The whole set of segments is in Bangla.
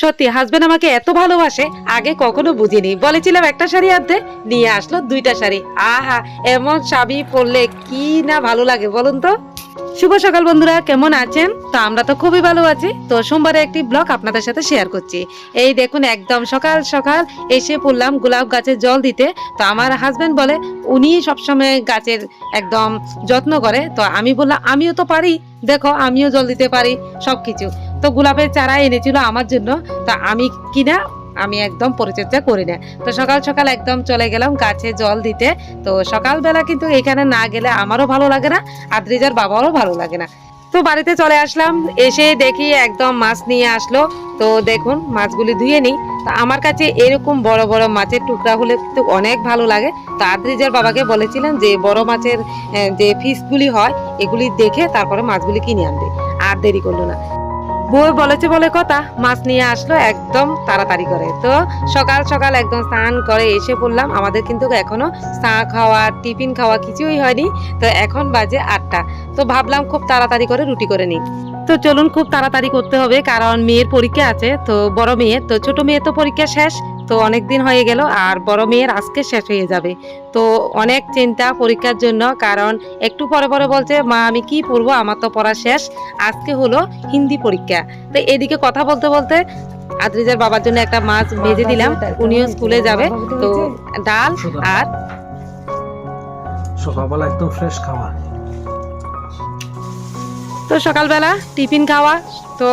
সত্যি হাজবেন্ড আমাকে এত ভালোবাসে, আগে কখনো বুঝিনি। বলেছিলাম একটা শাড়ি আনতে, নিয়ে আসলো দুইটা শাড়ি। আহা, এমন স্বামী পরলে কি না ভালো লাগে বলুন তো? শুভ সকাল বন্ধুরা, কেমন আছেন? তো আমরা তো খুবই ভালো আছি। তো সোমবারে একটি ব্লগ আপনাদের সাথে শেয়ার করছি। এই দেখুন, একদম সকাল সকাল এসে পড়লাম গোলাপ গাছে জল দিতে। তো আমার হাজবেন্ড বলে, উনি সবসময় গাছের একদম যত্ন করে। তো আমি বললাম, আমিও তো পারি। দেখো, আমিও জল দিতে পারি। সবকিছু। তো গোলাপের চারা এনেছিল আমার জন্য। তো আমি কিনা, আমি একদম পরিচর্যা করি না। তো সকাল সকাল একদম চলে গেলাম গাছে জল দিতে। তো সকালবেলা কিন্তু এখানে না গেলে আমারও ভালো লাগে না, আর আদ্রিজার বাবারও ভালো লাগে না। তো বাড়িতে চলে আসলাম, এসে দেখি একদম মাছ নিয়ে আসলো। তো দেখুন, মাছগুলি ধুয়ে নিই। তো আমার কাছে এরকম বড় বড় মাছের টুকরা হলে কিন্তু অনেক ভালো লাগে। তো আদ্রিজার বাবাকে বলেছিলাম যে, বড় মাছের যে ফিসগুলি হয়, এগুলি দেখে তারপরে মাছগুলি কিনে আনবে। আর দেরি করল না। বউ বলেছে বলে কথা, মাছ নিয়ে আসলো একদম তাড়াতাড়ি করে। তো সকাল সকাল একদম স্নান করে এসে পড়লাম। আমাদের কিন্তু এখনও চা খাওয়া, টিফিন খাওয়া কিছুই হয়নি। তো এখন বাজে আটটা। তো ভাবলাম খুব তাড়াতাড়ি করে রুটি করে নিই। তো চলুন খুব তাড়াতাড়ি করতে হবে, কারণ মেয়ের পরীক্ষা আছে, তো বড় মেয়ে, তো ছোট মেয়ে তো পরীক্ষা শেষ। তো অনেক দিন হয়ে গেল আর বড় মেয়ের আজকে শেষ হয়ে যাবে। তো অনেক চিন্তা পরীক্ষার জন্য কারণ একটু পরে পরে বলছে মা আমি কি পড়ব? আমার তো পড়া শেষ। আজকে হলো হিন্দি পরীক্ষা। তো এদিকে কথা বলতে বলতে আদ্রিজার বাবার জন্য একটা মাছ ভেজে দিলাম। উনিও স্কুলে যাবে। তো ডাল আর সকালবেলা একদম ফ্রেশ খাওয়া তো সকালবেলা টিফিন খাওয়া তো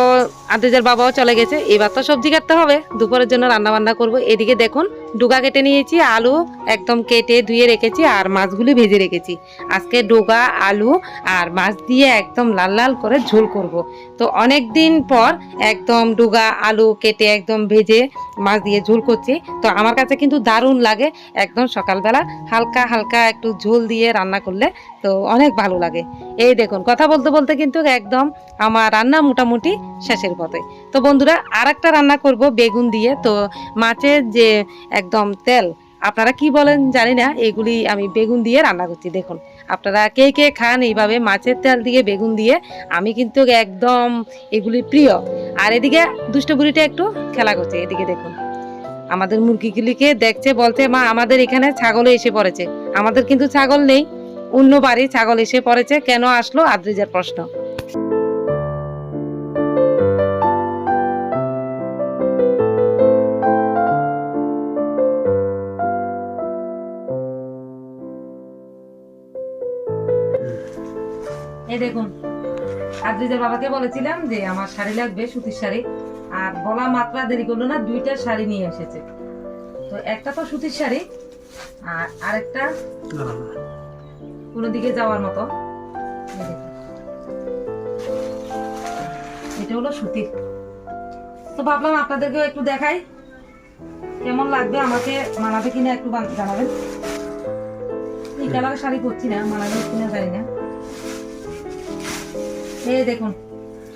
আদ্রিজার বাবাও চলে গেছে। এবার তো সবজি কাটতে হবে। দুপুরের জন্য রান্না বান্না করব। এদিকে দেখুন, ডুগা কেটে নিয়েছি, আলু একদম কেটে ধুয়ে রেখেছি, আর মাছগুলি ভেজে রেখেছি। আজকে ডুগা, আলু আর মাছ দিয়ে একদম লাল লাল করে ঝোল করব। তো অনেক দিন পর একদম ডুগা, আলু কেটে একদম ভেজে মাছ দিয়ে ঝোল করছি। তো আমার কাছে কিন্তু দারুণ লাগে একদম সকালবেলা হালকা হালকা একটু ঝোল দিয়ে রান্না করলে। তো অনেক ভালো লাগে। এই দেখুন, কথা বলতে বলতে কিন্তু একদম আমার রান্না মোটামুটি শেষের পথে। তো বন্ধুরা আর একটা রান্না করব বেগুন দিয়ে। তো মাছের যে একদম তেল, আপনারা কি বলেন জানি না, এগুলি আমি বেগুন দিয়ে রান্না করছি। দেখুন, আপনারা কে কে খান এইভাবে মাছের তেল দিয়ে বেগুন দিয়ে, আমি কিন্তু একদম এগুলি প্রিয়। আর এদিকে দুষ্ট বুড়িটা একটু খেলা করছে, এদিকে দেখুন। আমাদের মুরগিগুলিকে দেখছে, বলছে, মা, আমাদের এখানে ছাগলে এসে পড়েছে। আমাদের কিন্তু ছাগল নেই, অন্য বাড়ি ছাগল এসে পড়েছে, কেন আসলো? আদ্রিজার প্রশ্ন। এই দেখুন আদ্রিজার বাবাকে বলেছিলাম যে আমার শাড়ি লাগবে সুতির শাড়ি আর বলা মাত্রা দেরি করল না দুইটা শাড়ি নিয়ে এসেছে। তো একটা তো সুতির শাড়ি আর আরেকটা। কোনো দিকে যাওয়ার মতো। এটা হলো সুতির তো ভাবলাম আপনাদেরকেও একটু দেখাই কেমন লাগবে আমাকে মানাবে কিনা একটু জানাবেন। এই কালারের শাড়ি করছি না মানাবে কিনা জানি না। এই দেখুন,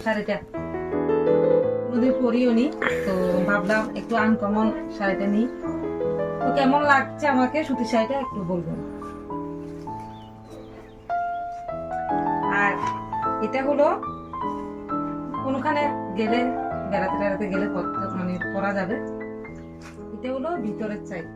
শাড়িটা। তো ভাবলাম একটু আনকমন শাড়িটা নিই। তো কেমন লাগছে আমাকে সুতির শাড়িটা একটু বলবেন। আর এটা হলো কোনখানে গেলে বেড়াতে বেড়াতে গেলে মানে পরা যাবে। এটা হলো ভিতরের সাইড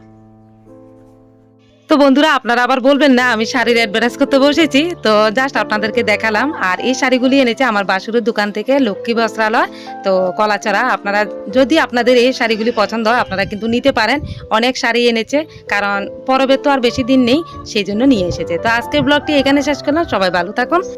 তো বন্ধুরা, আপনারা আবার বলবেন, না, আমি শাড়ির অ্যাডভার্টাইজ করতে বসেছি। তো জাস্ট আপনাদেরকে দেখালাম। আর এই শাড়িগুলি এনেছে আমার বাসুরের দোকান থেকে লক্ষ্মী বস্ত্রালয়। তো কলাচড়া আপনারা, যদি আপনাদের এই শাড়িগুলি পছন্দ হয়, আপনারা কিন্তু নিতে পারেন। অনেক শাড়ি এনেছে, কারণ পরবে তো আর বেশি দিন নেই, সেই জন্য নিয়ে এসেছে। তো আজকের ব্লগটি এখানে শেষ করলাম। সবাই ভালো থাকুন।